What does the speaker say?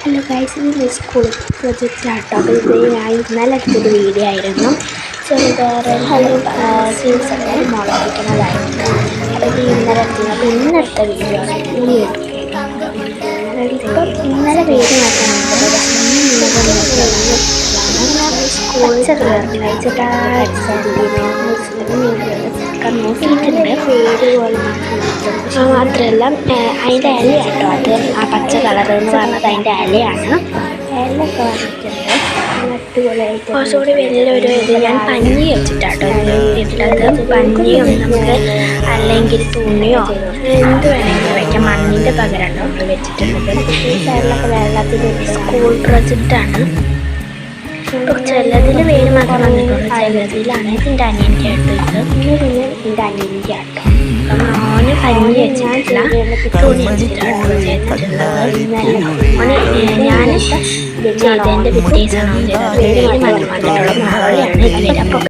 Hello guys ഇത് school project ആട്ടോ അപ്പോൾ ഇത് ഞാൻ ഇന്നലെ എടുത്തൊരു വീഡിയോ ആയിരുന്നു സീൻസ് ഒക്കെ മുളപ്പിക്കുന്നതായിരുന്നു അപ്പോൾ ഇത് ഇന്നലെ എടുത്തത് അപ്പോൾ ഇന്നെടുത്ത വീഡിയോ ആണ് ഈ ഇപ്പം ഇന്നലെ വീഡിയോ മാറ്റാനായിട്ട് സ്കൂളിൽ വെച്ചിട്ട് നോക്കിയിട്ടുണ്ട് ആ മാത്രമല്ല അതിന്റെ ഇല കേട്ടോ അത്. ആ പച്ച കളർ എന്ന് പറഞ്ഞത് അതിന്റെ ഇലയാണ് ഇലയൊക്കെ വന്നിട്ടുണ്ട് കുറച്ചുകൂടി വലിയൊരു ഇത് ഞാൻ പഞ്ഞി വെച്ചിട്ടാട്ടോ ഇട്ടത്. പഞ്ഞിയോ നമുക്ക് അല്ലെങ്കിൽ തുണിയോ എന്ത് വേണമെങ്കിലും വയ്ക്കാം മണ്ണിന്റെ പകരമാണ് നമ്മൾ വെച്ചിട്ടുള്ളത്. വെള്ളത്തിൽ സ്കൂൾ പ്രൊജക്റ്റാണ്. ചിലതിൽ പേര് മാത്രം വന്നിട്ടുള്ളൂ ചിലതിലാണ് ഇതിന്റെ അനിയന്റെ ആട്ടോ പിന്നെ പിന്നെ ഇതിന്റെ അനിയന്റെ ആട്ടോ മോന് കഞ്ഞി വെച്ചിട്ടില്ല. തുണി വെച്ചിട്ടാട്ടോ ചെയ്തിട്ടുള്ളത് ഞാൻ ചെയ്തതിന്റെ പിറ്റേസാണ് പേര് മാത്രം